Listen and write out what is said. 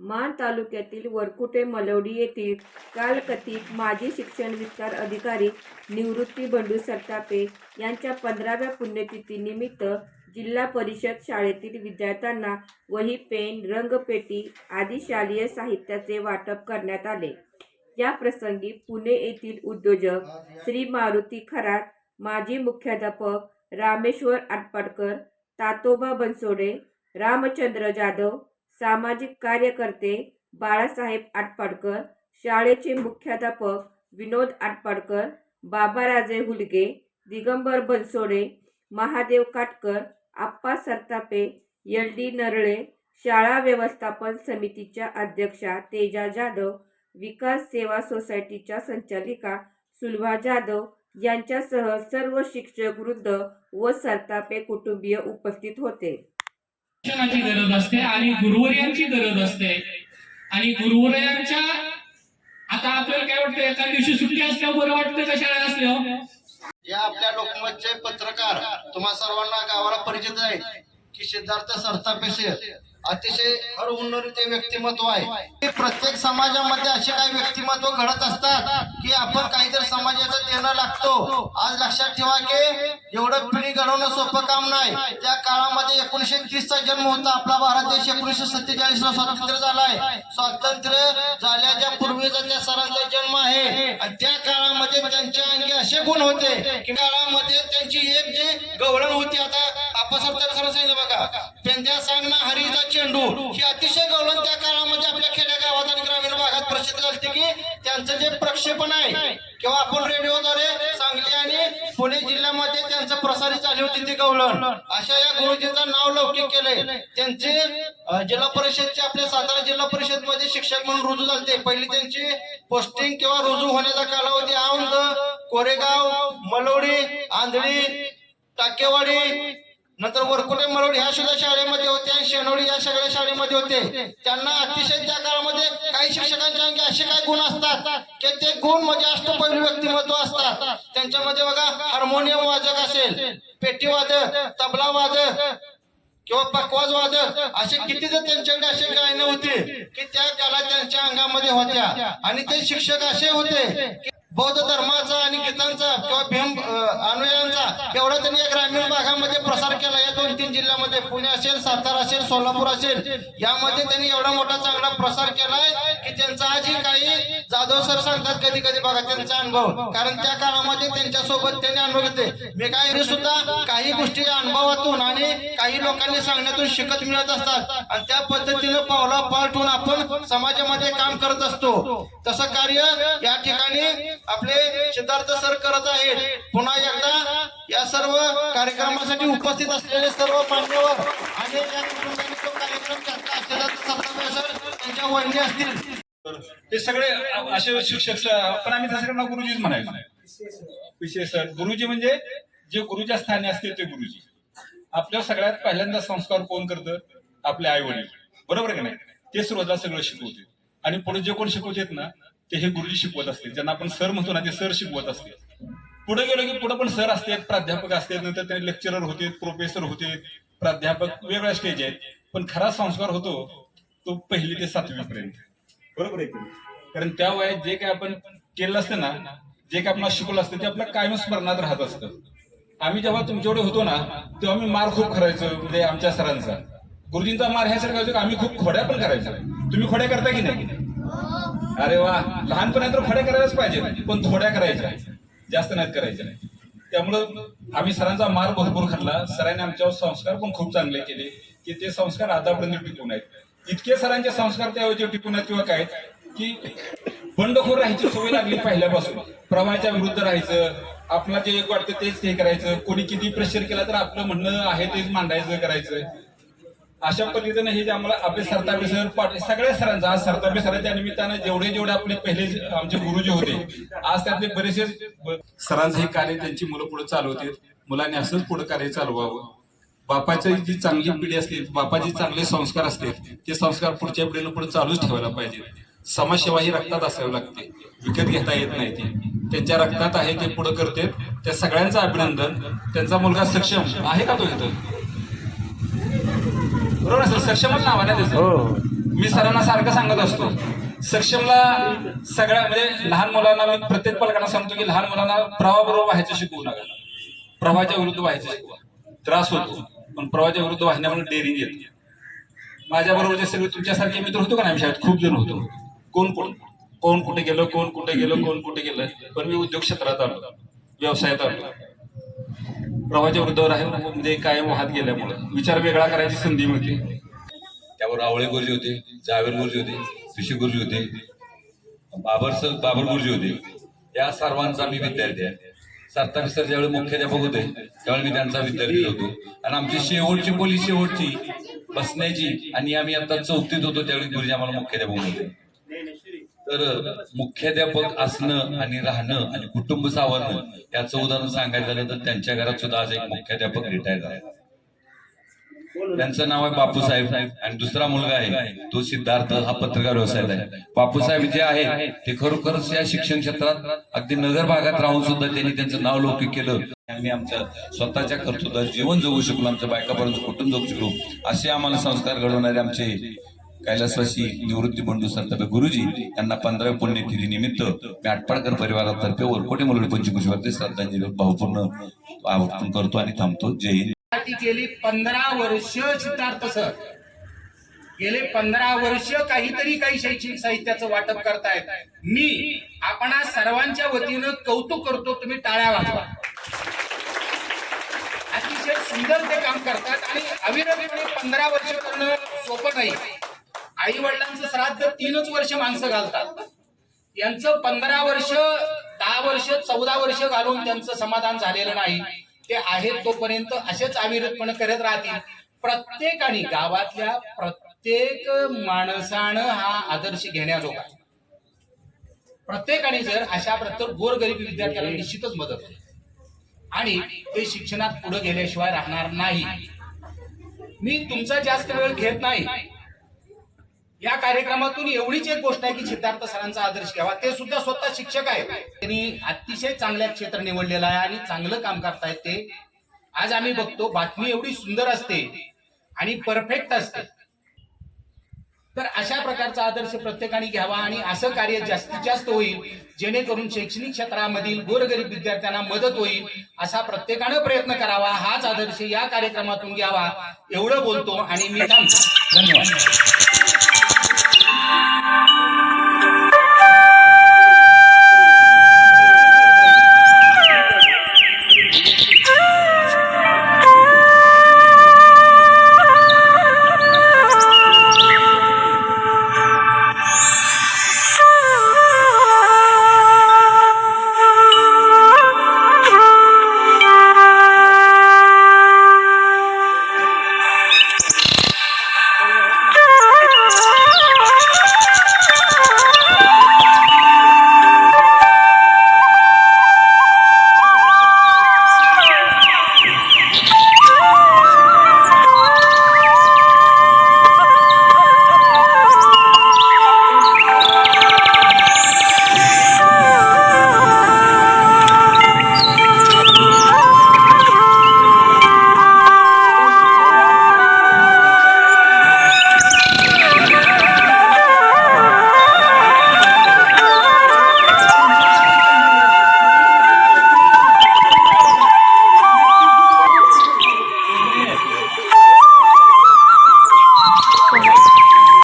मान तालुक्यातील वरकुटे मलवडी येथील कालकथित माजी शिक्षण विस्तार अधिकारी निवृत्ती बंडू सरतापे यांच्या पंधराव्या पुण्यतिथीनिमित्त जिल्हा परिषद शाळेतील विद्यार्थ्यांना वही पेन रंगपेटी आदी शालेय साहित्याचे वाटप करण्यात आले. या प्रसंगी पुणे येथील उद्योजक श्री मारुती खरात माजी मुख्याध्यापक रामेश्वर आटपाडकर तातोबा बनसोडे रामचंद्र जाधव सामाजिक कार्यकर्ते बाळासाहेब आटपाडकर शाळेचे मुख्याध्यापक विनोद आटपाडकर बाबाराजे हुलगे दिगंबर बनसोडे महादेव काटकर आप्पा सरतापे एल डी नरळे शाळा व्यवस्थापन समितीच्या अध्यक्षा तेजा जाधव विकास सेवा सोसायटीच्या संचालिका सुलभा जाधव यांच्यासह सर्व शिक्षक वृद्ध व सरतापे कुटुंबीय उपस्थित होते. शिक्षणाची गरज असते आणि गुरुवर्यांची गरज असते. आणि गुरुवर्यांच्या आता आपल्याला काय वाटतं एका दिवशी सुट्टी असल्यावर बरं वाटतं का शाळा असल्यावर? या आपल्या लोकमतचे पत्रकार तुम्हा सर्वांना गावाला परिचित आहे की सिद्धार्थ सरतापेसे अतिशय हळूहळू ते व्यक्तिमत्व आहे. प्रत्येक समाजामध्ये असे काही व्यक्तिमत्व घडत असतात की आपण काहीतरी समाजाचं देणं लागतो. आज लक्षात ठेवा की एवढं पिढी घडवणं सोपं काम नाही. त्या काळामध्ये एकोणीशे तीस चा जन्म होता. आपला भारत देश एकोणीशे सत्तेचाळीस ला स्वातंत्र्य झालाय. स्वातंत्र्य झाल्याच्या पूर्वीचा त्या सरांचा जन्म आहे. आणि त्या काळामध्ये त्यांच्या अंगी असे गुण होते की काळामध्ये त्यांची एक जे गवळण होती. आता आप्पासाहेब सर सांगितलं बघा. पेंद्या सांगणं हरीचा चेंडू ही अतिशय गौरव त्या काळामध्ये आपल्या खेड्यागावात आणि ग्रामीण भागात प्रसिद्ध झाली की त्यांचं जे प्रक्षेपण आहे किंवा आपण रेडिओद्वारे सांगली आणि पुणे जिल्ह्यामध्ये त्यांचं प्रसारित झाली होती ती गवळण अशा या गुरुजींचं नाव लौकिक केलंय. त्यांचे जिल्हा परिषदचे आपल्या सातारा जिल्हा परिषदमध्ये शिक्षक म्हणून रुजू झाले पहिली त्यांची पोस्टिंग किंवा रुजू होण्याचा कालावधी औंध कोरेगाव मलोडी आंधळी टाकेवाडी नंतर वरकुटे मरोड ह्या सुद्धा शाळेमध्ये होते आणि शेनोडी या सगळ्या शाळेमध्ये होते. त्यांना अतिशय त्या काळामध्ये काही शिक्षकांच्या अंगी असे काही गुण असतात की ते गुण म्हणजे अष्टपैलू व्यक्तिमत्व असतात. त्यांच्यामध्ये बघा हार्मोनियम वादक असेल पेटी वादक तबला वादक किंवा पकवाज वादक असे किती जर त्यांच्याकडे असे गायनं होते की त्या कला त्यांच्या अंगामध्ये होत्या. आणि ते शिक्षक असे होते की बौद्ध धर्माचा आणि गीतांचा किंवा भीम अनुयांचा अनुयायांचा एवढा त्यांनी या ग्रामीण भागामध्ये प्रसार केला. या दोन तीन जिल्ह्यामध्ये पुणे असेल सातारा असेल सोलापूर असेल यामध्ये त्यांनी एवढा मोठा चांगला प्रसार केलाय की त्यांचा आजही काही जाधव सर सांगतात कधी कधी बघा त्यांचा अनुभव. कारण त्या काळामध्ये त्यांच्यासोबत त्यांनी अनुभव घेतले. मी काय सुद्धा काही गोष्टी अनुभवातून आणि काही लोकांनी सांगण्यातून शिकत मिळत असतात. आणि त्या पद्धतीनं पावला पाल ठेवून आपण समाजामध्ये काम करत असतो. तसं कार्य या ठिकाणी आपले सिद्धार्थ सर करत आहेत. पुन्हा एकदा या सर्व कार्यक्रमासाठी उपस्थित असलेले सर्व मान्यवर आणि या सर. त्यांच्या वहिनी असतील. ते सगळे असे शिक्षक पण आम्ही सगळ्यांना गुरुजीच म्हणायचो. विशेष गुरुजी म्हणजे जे गुरुच्या स्थानी असतील ते गुरुजी. आपल्या सगळ्यात पहिल्यांदा संस्कार कोण करतं? आपले आई वडील बरोबर की का नाही? ते सुरुवातीला सगळं शिकवते आणि पुढे जे कोण शिकवतेत ना ते हे गुरुजी शिकवत असते. ज्यांना आपण सर म्हणतो ना ते सर शिकवत असतील पुढे गेलो की पुढे पण सर असतात प्राध्यापक असतात नंतर ते लेक्चरर होते प्रोफेसर होते प्राध्यापक वेगळ्या स्टेज आहेत. पण खरा संस्कार होतो तो पहिली ते सातवी पर्यंत. बरोबर आहे कारण त्या वयात जे काय आपण केलं असतं ना जे काय आपण शिकवलं असतं ते आपल्या कायम स्मरणात राहत असतं. आम्ही जेव्हा तुमच्याकडे होतो ना तेव्हा आम्ही मार खूप करायचो म्हणजे आमच्या सरांचा. गुरुजींचा मार ह्यासारखा आम्ही खूप खोड्या पण करायचो. तुम्ही खोड्या करता की नाही? अरे वा लहानपणात तर करायलाच पाहिजे पण थोड्या करायच्या जास्त नाहीत करायच्या त्यामुळं आम्ही सरांचा मार भरपूर खाल्ला. सरांनी आमच्यावर संस्कार पण खूप चांगले केले की ते संस्कार आतापर्यंत टिकून आहेत इतके सरांचे संस्कार त्याऐवजी टिकून आहेत किंवा काय की बंडखोर राहायची सवय लागली पहिल्यापासून. प्रवाहाच्या विरुद्ध राहायचं आपला जे एक वाटतं तेच हे करायचं. कोणी किती प्रेशर केला तर आपलं म्हणणं आहे तेच मांडायचं करायचं. अशा पद्धतीने हे जे आम्हाला आपले सरतापे सर पाटील सगळ्या सरांचं आज सरतापे सरांच्या निमित्तानं जेवढे जेवढे आपले पहिले आमचे गुरुजी होते आज त्यातले बरेचसे सरांचं हे कार्य त्यांची मुलं पुढे चालवते मुलांनी असंच पुढे कार्य चालवावं बापाची जी चांगली पिढी असते बापाचे चांगले संस्कार असते ते संस्कार पुढच्या पिढीला पुढे चालूच ठेवायला पाहिजे समाजसेवा ही रक्तात असावी लागते. विकत घेता येत नाही ती. त्यांच्या रक्तात आहे ते पुढे करते त्या सगळ्यांचं अभिनंदन. त्यांचा मुलगा सक्षम आहे का तो इथं? बरोबर असेल सक्षमच नाव आहे ना त्याचं? मी सरांना सारखं सांगत असतो. सक्षमला सगळ्या म्हणजे लहान मुलांना मी प्रत्येक पालकांना सांगतो की लहान मुलांना प्रवाहाबरोबर व्हायचं शिकवू नका. प्रवाहाच्या विरुद्ध व्हायचं शिकवा. त्रास होतो. पण प्रवाहाच्या विरुद्ध वाहण्यामुळे डेअरिंग येते. माझ्या बरोबरचे सगळे तुमच्यासारखे मित्र होतो का नाही? शाळेत खूप जण होतो. कोण कोण? कोण कुठे गेलो कोण कुठे गेलो कोण कुठे गेलं? पण मी उद्योग क्षेत्रात आलो. व्यवसायात आलो. प्रवाहाच्या वृद्धावर आहे म्हणजे कायम वाहत गेल्यामुळे. विचार वेगळा करायची संधी मिळते. त्यावर आवळे गुरुजी होते जावेर गुरुजी होते ऋषी गुरुजी होते बाबर सर बाबर गुरुजी होते. या सर्वांचा मी विद्यार्थी आहे. सरतारी सर ज्यावेळी मुख्याध्यापक होते त्यावेळी मी त्यांचा विद्यार्थी होतो. आणि आमची शेवटची बोली शेवटची बसण्याची आणि आम्ही आता चौथीत होतो त्यावेळी गुरुजी आम्हाला मुख्याध्यापक होते. तर मुख्याध्यापक असणं आणि राहणं आणि कुटुंब सावरणं याचं उदाहरण सांगायचं झालं तर त्यांच्या घरात सुद्धा आज एक मुख्याध्यापक रिटायर झाला. त्यांचं नाव आहे बापूसाहेब आणि दुसरा मुलगा आहे तो सिद्धार्थ हा पत्रकार व्यवसायात आहे. बापूसाहेब जे आहे ते खरोखरच या शिक्षण क्षेत्रात अगदी नगर भागात राहून सुद्धा त्यांनी त्यांचं नाव लौकिक केलं. आम्ही आमच्या स्वतःच्या खर्चुद्धा जीवन जगू शकलो आमच्या बायकापर्यंत कुटुंब जगू शकलो असे आम्हाला संस्कार घडवणारे आमचे कैलासवासी निवृत्ती बंधू संत गुरुजी यांना पंधराव्या पुण्यतिथी निमित्त मी आटपाडकर परिवारातर्फे वरकोटे मुलगी पंचकृषीवरती श्रद्धांजली भावपूर्ण आवर्तन करतो आणि थांबतो. जय हिंद. गेली पंधरा वर्ष सिद्धार्थ सर. गेले पंधरा वर्ष काहीतरी काही शैक्षणिक साहित्याचं वाटप करतायत. मी आपणा सर्वांच्या वतीनं कौतुक करतो तुम्ही टाळ्या वाजवा. अतिशय सुंदर ते काम करतात आणि अविरतपणे पंधरा वर्ष करणं सोपं नाही. आई वडिलांचं श्राद्ध तीनच वर्ष माणसं घालतात. यांचं पंधरा वर्ष दहा वर्ष चौदा वर्ष घालून त्यांचं समाधान झालेलं नाही. ते आहेत तोपर्यंत असेच अविरतपणे करत राहतील. प्रत्येकाने गावातल्या प्रत्येक माणसानं हा आदर्श घेण्याजोगा. प्रत्येकाने जर अशा प्रत्येक गोरगरीब विद्यार्थ्याला निश्चितच मदत होईल आणि ते शिक्षणात पुढे गेल्याशिवाय राहणार नाही. मी तुमचा जास्त वेळ घेत नाही. या कार्यक्रमातून एवढीच एक गोष्ट आहे की सिद्धार्थ सरांचा आदर्श घ्यावा. ते सुद्धा स्वतः शिक्षक आहेत. त्यांनी अतिशय चांगल्या क्षेत्र निवडलेलं आहे आणि चांगलं काम करतायत ते. आज आम्ही बघतो बातमी एवढी सुंदर असते आणि परफेक्ट असते. तर अशा प्रकारचा आदर्श प्रत्येकाने घ्यावा आणि असं कार्य जास्तीत जास्त होईल जेणेकरून शैक्षणिक क्षेत्रामधील गोरगरीब विद्यार्थ्यांना मदत होईल असा प्रत्येकानं प्रयत्न करावा. हाच आदर्श या कार्यक्रमातून घ्यावा. एवढं बोलतो आणि मी थांबतो. धन्यवाद.